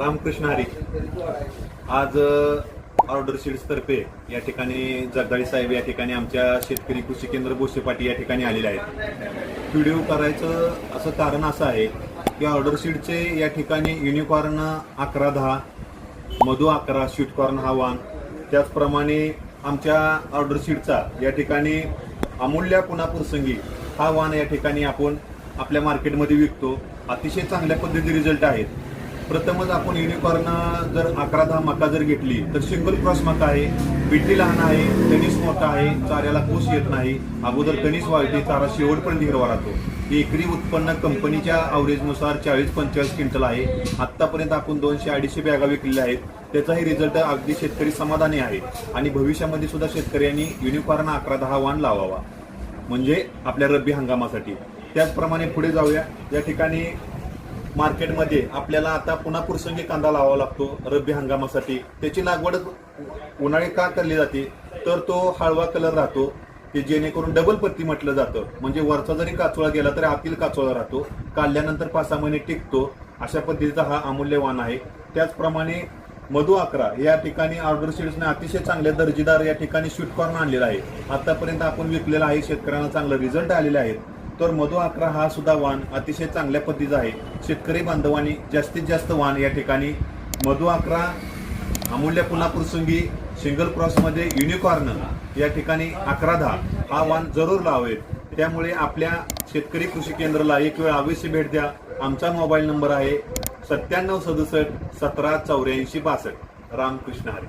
रामकृष्ण हरी. आज order sheets तर्फे या ठिकाणी जगदाळी साहेब या ठिकाणी आमच्या शेतकरी कृषी केंद्र बोशेपाटी या ठिकाणी आलेले आहेत. व्हिडिओ करायचं असं कारण असं आहे की ऑर्डर शीटचे या ठिकाणी युनिकॉर्न अकरा दहा मधू अकरा स्वीटकॉर्न हा वाण त्याचप्रमाणे आमच्या ऑर्डर शीटचा या ठिकाणी अमूल्य पुन्हा प्रसंगी हा वान या ठिकाणी आपण आपल्या मार्केटमध्ये विकतो. अतिशय चांगल्या पद्धती रिझल्ट आहेत. प्रथमच आपण युनिकॉर्न जर अकरा दहा मका जर घेतली तर सिंगल क्रॉस मका आहे. बिट्टी लहान आहे कणीस मोठा आहे चाऱ्याला कोस येत नाही. अगोदर कणीस वाढते चारा शेवटपर्यंत हिरवा राहतो. एकरी उत्पन्न कंपनीच्या अवरेजनुसार चाळीस पंचेचाळीस क्विंटल आहे. आत्तापर्यंत आपण दोनशे अडीचशे बॅगा विकलेल्या आहेत. त्याचाही रिझल्ट अगदी शेतकरी समाधानी आहे. आणि भविष्यामध्ये सुद्धा शेतकऱ्यांनी युनिकॉर्न अकरा दहा वाण लावावा. म्हणजे आपल्या रब्बी हंगामासाठी. त्याचप्रमाणे पुढे जाऊया. या ठिकाणी मार्केटमध्ये आपल्याला आता पुन्हा प्रसंगी कांदा लावावा लागतो रब्बी हंगामासाठी. त्याची लागवड उन्हाळी का करली जाते? तर तो हळवा कलर राहतो की जेणेकरून डबल पत्ती म्हटलं जातं. म्हणजे वरचा जरी काचोळा गेला तरी आतील काचोळा राहतो. काढल्यानंतर पाच सहा महिने टिकतो. अशा पद्धतीचा हा अमूल्यवान आहे. त्याचप्रमाणे मधु अकरा या ठिकाणी ऑर्डर सीड्सने अतिशय चांगल्या दर्जेदार या ठिकाणी स्वीटकॉर्न आणलेला आहे. आतापर्यंत आपण विकलेला आहे शेतकऱ्यांना चांगले रिझल्ट आलेले आहेत. तर मधु अकरा हा सुद्धा वाण अतिशय चांगल्या पद्धतीचा आहे. शेतकरी बांधवांनी जास्तीत जास्त वाण या ठिकाणी मधु अकरा अमूल्य पुन्हा प्रसंगी सिंगल क्रॉसमध्ये युनिकॉर्न या ठिकाणी अकरा दहा हा वाण जरूर लावेल. त्यामुळे आपल्या शेतकरी कृषी केंद्राला एक वेळ अवश्य भेट द्या. आमचा मोबाईल नंबर आहे सत्त्याण्णव सदुसष्ट सतरा चौऱ्याऐंशी बासष्ट. रामकृष्ण हरी.